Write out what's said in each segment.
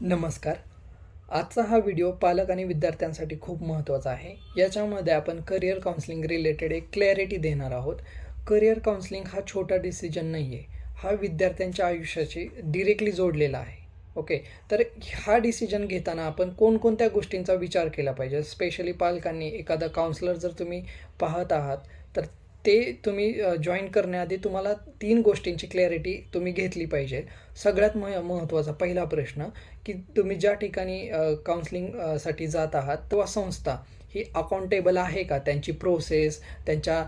नमस्कार. आजचा हा व्हिडिओ पालक आणि विद्यार्थ्यांसाठी खूप महत्त्वाचा आहे. याच्यामध्ये आपण करिअर काउन्सिलिंग रिलेटेड एक क्लॅरिटी देणार आहोत. करिअर काउन्सिलिंग हा छोटा डिसिजन नाही आहे हा विद्यार्थ्यांच्या आयुष्याशी डिरेक्टली जोडलेला आहे. ओके तर हा डिसिजन घेताना आपण कोणकोणत्या गोष्टींचा विचार केला पाहिजे? स्पेशली पालकांनी एखादा काउन्सलर जर तुम्ही पाहत आहात तर ते तुम्ही जॉईन करण्याआधी तुम्हाला तीन गोष्टींची क्लॅरिटी तुम्ही घेतली पाहिजे. सगळ्यात मह महत्त्वाचा पहिला प्रश्न की तुम्ही ज्या ठिकाणी काउन्सिलिंगसाठी जात आहात तेव्हा संस्था ही अकाउंटेबल आहे का? त्यांची प्रोसेस त्यांच्या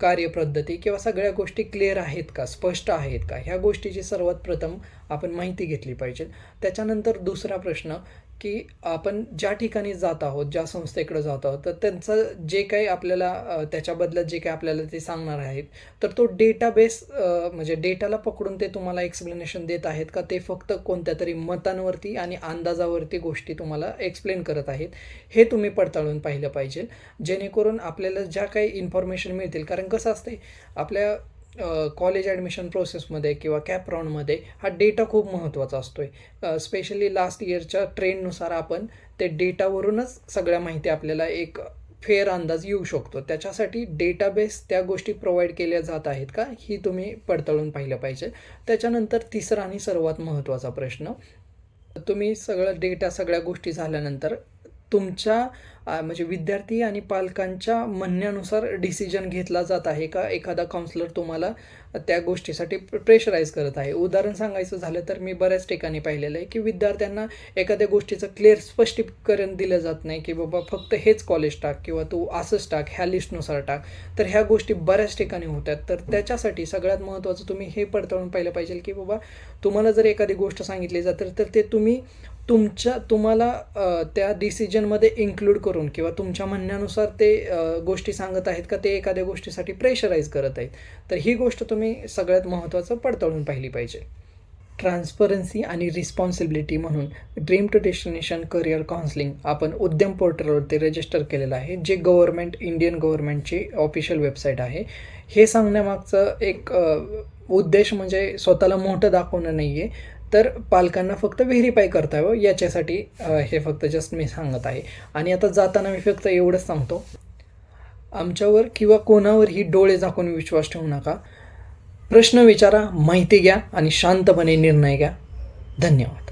कार्यपद्धती किंवा सगळ्या गोष्टी क्लिअर आहेत का? स्पष्ट आहेत का? ह्या गोष्टीची सर्वात प्रथम आपण माहिती घेतली पाहिजे. त्याच्यानंतर दुसरा प्रश्न की आपण ज्या ठिकाणी जात आहोत ज्या संस्थेकडे जात आहोत तर त्यांचं जे काही आपल्याला अ, त्याच्या बदल्यात जे काही आपल्याला ते सांगणार आहेत तर तो डेटाबेस म्हणजे डेटाला पकडून ते तुम्हाला एक्सप्लेनेशन देत आहेत का? ते फक्त कोणत्या तरी मतांवरती आणि अंदाजावरती गोष्टी तुम्हाला एक्सप्लेन करत आहेत. हे तुम्ही पडताळून पाहिलं पाहिजे. जेणेकरून आपल्याला ज्या काही इन्फॉर्मेशन मिळतील कारण कसं असते आपल्या कॉलेज ॲडमिशन प्रोसेसमध्ये किंवा कॅप राऊंडमध्ये हा डेटा खूप महत्त्वाचा असतो आहे स्पेशली लास्ट इयरच्या ट्रेंडनुसार आपण ते डेटावरूनच सगळ्या माहिती आपल्याला एक फेअर अंदाज येऊ शकतो. त्याच्यासाठी डेटाबेस त्या गोष्टी प्रोव्हाइड केल्या जात आहेत का ही तुम्ही पडताळून पाहिलं पाहिजे. त्याच्यानंतर तिसरा आणि सर्वात महत्त्वाचा प्रश्न तुम्ही सगळं डेटा सगळ्या गोष्टी झाल्यानंतर तुमच्या म्हणजे विद्यार्थी आणि पालकांच्या म्हणण्यानुसार डिसिजन घेतला जात आहे का? एखादा काउन्सलर तुम्हाला त्या गोष्टीसाठी प्रेशराईज करत आहे. उदाहरण सांगायचं झालं तर मी बऱ्याच ठिकाणी पाहिलेलं आहे की विद्यार्थ्यांना एखाद्या गोष्टीचं क्लिअर स्पष्टीकरण दिलं जात नाही की बाबा फक्त हेच कॉलेज टाक किंवा तू असंच टाक ह्या लिस्टनुसार टाक. तर ह्या गोष्टी बऱ्याच ठिकाणी होतात तर त्याच्यासाठी सगळ्यात महत्त्वाचं तुम्ही हे पडताळून पाहिलं पाहिजे की बाबा तुम्हाला जर एखादी गोष्ट सांगितली जाते तर ते तुम्ही तुमच्या तुम्हाला त्या डिसिजनमध्ये इन्क्लूड करून किंवा तुमच्या म्हणण्यानुसार ते गोष्टी सांगत आहेत का ते एखाद्या गोष्टीसाठी प्रेशराईज करत आहेत. तर ही गोष्ट तुम्ही सगळ्यात महत्त्वाचं पडताळून पाहिली पाहिजे. ट्रान्सपरन्सी आणि रिस्पॉन्सिबिलिटी म्हणून dream to destination career counselling आपण उद्यम पोर्टलवरती रजिस्टर केलेलं आहे जे गव्हर्मेंट इंडियन गव्हर्मेंटची ऑफिशियल वेबसाईट आहे. हे सांगण्यामागचं एक उद्देश म्हणजे स्वतःला मोठं दाखवणं नाही आहे तर पालकांना फक्त व्हेरीफाय करता यावं याच्यासाठी हे फक्त जस्ट मी सांगत आहे. आणि आता जाताना मी फक्त एवढंच सांगतो. आमच्यावर किंवा कोणावरही डोळे झाकून विश्वास ठेवू नका. प्रश्न विचारा माहिती घ्या आणि शांतपणे निर्णय घ्या. धन्यवाद.